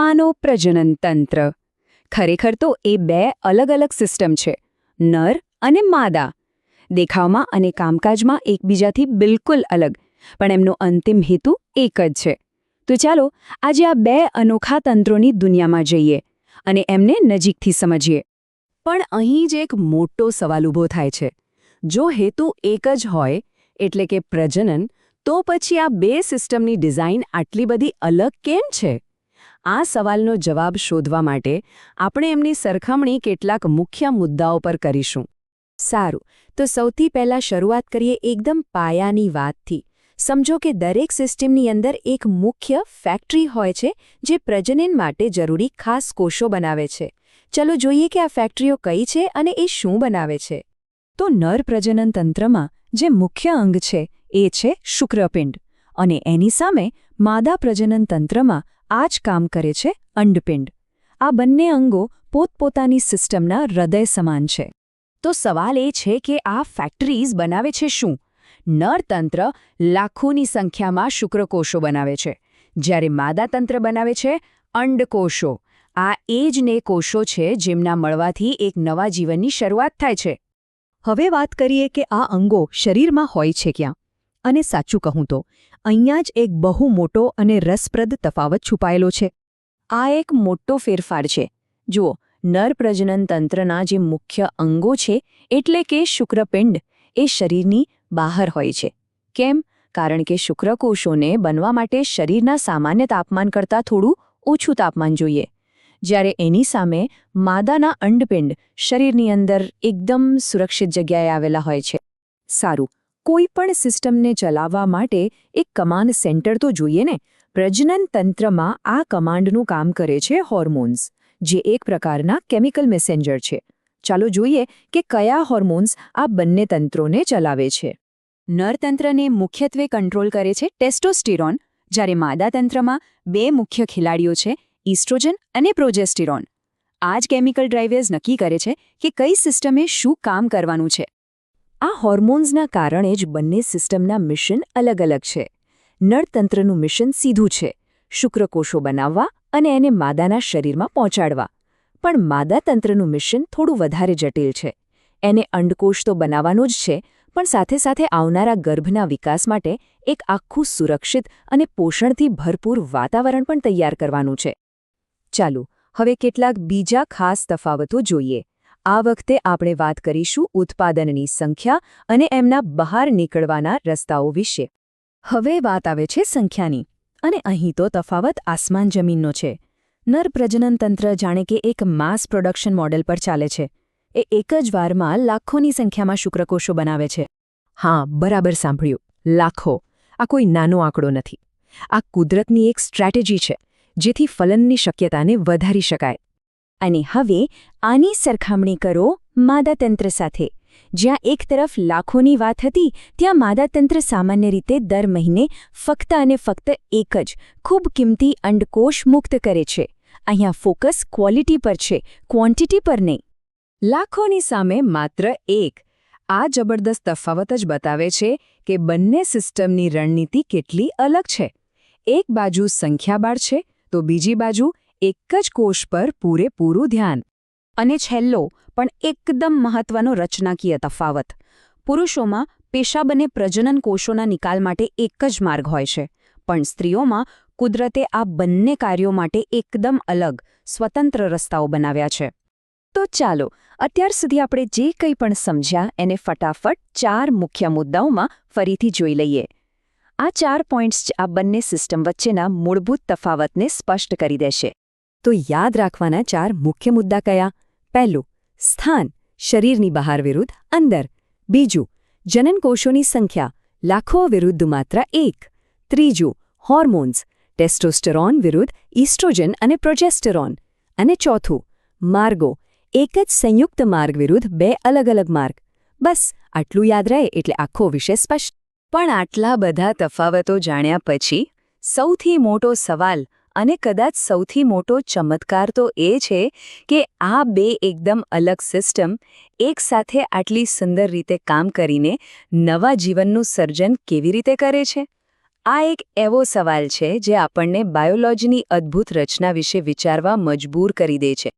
માનવ પ્રજનન તંત્ર. ખરેખર તો એ બે અલગ અલગ સિસ્ટમ છે, નર અને માદા. દેખાવમાં અને કામકાજમાં એકબીજાથી બિલકુલ અલગ, પણ એમનો અંતિમ હેતુ એક જ છે. તો ચાલો, આજે આ બે અનોખા તંત્રોની દુનિયામાં જઈએ અને એમને નજીકથી સમજીએ. પણ અહીં જ એક મોટો સવાલ ઊભો થાય છે. જો હેતુ એક જ હોય, એટલે કે પ્રજનન, તો પછી આ બે સિસ્ટમની ડિઝાઇન આટલી બધી અલગ કેમ છે? આ સવાલનો જવાબ શોધવા માટે આપણે એમની સરખામણી કેટલાક મુખ્ય મુદ્દાઓ પર કરીશું. સારું, તો સૌથી પહેલાં શરૂઆત કરીએ એકદમ પાયાની વાતથી. સમજો કે દરેક સિસ્ટમની અંદર એક મુખ્ય ફેક્ટરી હોય છે જે પ્રજનન માટે જરૂરી ખાસ કોષો બનાવે છે. ચલો જોઈએ કે આ ફેક્ટરીઓ કઈ છે અને એ શું બનાવે છે. તો નર પ્રજનન તંત્રમાં જે મુખ્ય અંગ છે એ છે શુક્રપિંડ. અને એની સામે માદા પ્રજનન તંત્રમાં આ જ કામ કરે છે અંડપિંડ. આ બંને અંગો પોતપોતાની સિસ્ટમના હૃદય સમાન છે. તો સવાલ એ છે કે આ ફેક્ટરીઝ બનાવે છે શું? નરતંત્ર લાખોની સંખ્યામાં શુક્રકોષો બનાવે છે. જ્યારે માદાતંત્ર બનાવે છે અંડકોષો. આ એ જ ને કોષો છે જેમના મળવાથી એક નવા જીવનની શરૂઆત થાય છે. હવે વાત કરીએ કે આ અંગો શરીરમાં હોય છે ક્યાં? અને સાચું કહું તો, અહીંયા જ એક બહુ મોટો અને રસપ્રદ તફાવત છુપાયેલો છે. આ એક મોટો ફેરફાર છે. જુઓ, નર પ્રજનન તંત્રના જે મુખ્ય અંગો છે, એટલે કે શુક્રપિંડ, એ શરીરની બહાર હોય છે. કેમ? કારણ કે શુક્રકોષોને બનવા માટે શરીરના સામાન્ય તાપમાન કરતાં થોડું ઓછું તાપમાન જોઈએ. જ્યારે એની સામે માદાના અંડપિંડ શરીરની અંદર એકદમ સુરક્ષિત જગ્યાએ આવેલા હોય છે. સારું કોઈ પણ સિસ્ટમને ચલાવવા માટે એક કમાન્ડ સેન્ટર તો જોઈએ ને? પ્રજનન તંત્રમાં આ કમાન્ડનું કામ કરે છે હોર્મોન્સ, જે એક પ્રકારના કેમિકલ મેસેન્જર છે. ચાલો જોઈએ કે કયા હોર્મોન્સ આ બંને તંત્રોને ચલાવે છે. નરતંત્રને મુખ્યત્વે કંટ્રોલ કરે છે ટેસ્ટોસ્ટિરોન, જ્યારે માદાતંત્રમાં બે મુખ્ય ખેલાડીઓ છે, ઇસ્ટ્રોજન અને પ્રોજેસ્ટિરોન. આ જ કેમિકલ ડ્રાઇવર્સ નક્કી કરે છે કે કઈ સિસ્ટમે શું કામ કરવાનું છે. આ હોર્મોન્સના કારણે જ બંને સિસ્ટમના મિશન અલગ અલગ છે. નળતંત્રનું મિશન સીધું છે, શુક્રકોષો બનાવવા અને એને માદાના શરીરમાં પહોંચાડવા. પણ માદાતંત્રનું મિશન થોડું વધારે જટિલ છે. એને અંડકોષ તો બનાવવાનું જ છે, પણ સાથે સાથે આવનારા ગર્ભના વિકાસ માટે એક આખું સુરક્ષિત અને પોષણથી ભરપૂર વાતાવરણ પણ તૈયાર કરવાનું છે. ચાલો, હવે કેટલાક બીજા ખાસ તફાવતો જોઈએ. આ વખતે આપણે વાત કરીશું ઉત્પાદનની સંખ્યા અને એમના બહાર નીકળવાના રસ્તાઓ વિશે. હવે વાત આવે છે સંખ્યાની, અને અહીં તો તફાવત આસમાન જમીનનો છે. નર પ્રજનન તંત્ર જાણે કે એક માસ પ્રોડક્શન મોડેલ પર ચાલે છે. એ એક જ વારમાં લાખોની સંખ્યામાં શુક્રકોષો બનાવે છે. હા, બરાબર સાંભળ્યું. લાખો. આ કોઈ નાનો આંકડો નથી. આ કુદરતની એક સ્ટ્રેટેજી છે, જેથી ફલનની શક્યતાને વધારી શકાય. અને હવે આની સરખામણી કરો માદાતંત્ર સાથે. જ્યાં એક તરફ લાખોની વાત હતી, ત્યાં માદાતંત્ર સામાન્ય રીતે દર મહિને ફક્ત અને ફક્ત એક જ, ખૂબ કિંમતી અંડકોષ મુક્ત કરે છે. અહીંયા ફોકસ ક્વોલિટી પર છે, ક્વોન્ટિટી પર નહીં. લાખોની સામે માત્ર એક. આ જબરદસ્ત તફાવત જ બતાવે છે કે બંને સિસ્ટમની રણનીતિ કેટલી અલગ છે. એક બાજુ સંખ્યાબાળ છે, તો બીજી બાજુ એક જ કોષ પર પૂરેપૂરું ધ્યાન. અને છેલ્લો, પણ એકદમ મહત્વનો રચનાકીય તફાવત. પુરુષોમાં પેશાબ અને પ્રજનન કોષોના નિકાલ માટે એક જ માર્ગ હોય છે. પણ સ્ત્રીઓમાં કુદરતે આ બંને કાર્યો માટે એકદમ અલગ, સ્વતંત્ર રસ્તાઓ બનાવ્યા છે. તો ચાલો, અત્યાર સુધી આપણે જે કંઈ પણ સમજ્યા, એને ફટાફટ ચાર મુખ્ય મુદ્દાઓમાં ફરીથી જોઈ લઈએ. આ ચાર પોઈન્ટ્સ આ બંને સિસ્ટમ વચ્ચેના મૂળભૂત તફાવતને સ્પષ્ટ કરી દેશે. તો યાદ રાખવાના ચાર મુખ્ય મુદ્દા કયા? પહેલું, સ્થાન, શરીરની બહાર વિરુદ્ધ અંદર. બીજું, જનનકોષોની સંખ્યા, લાખો વિરુદ્ધ માત્ર એક. ત્રીજું, હોર્મોન્સ, ટેસ્ટોસ્ટેરોન વિરુદ્ધ ઇસ્ટ્રોજન અને પ્રોજેસ્ટેરોન. અને ચોથું, માર્ગો, એક જ સંયુક્ત માર્ગ વિરુદ્ધ બે અલગ અલગ માર્ગ. બસ, આટલું યાદ રહે એટલે આખો વિષય સ્પષ્ટ. પણ આટલા બધા તફાવતો જાણ્યા પછી સૌથી મોટો સવાલ અને કદાચ સૌથી મોટો ચમત્કાર તો એ છે કે આ બે એકદમ અલગ સિસ્ટમ એકસાથે આટલી સુંદર રીતે કામ કરીને નવા જીવનનું સર્જન કેવી રીતે કરે છે? આ એક એવો સવાલ છે જે આપણને બાયોલોજીની અદ્ભુત રચના વિશે વિચારવા મજબૂર કરી દે છે.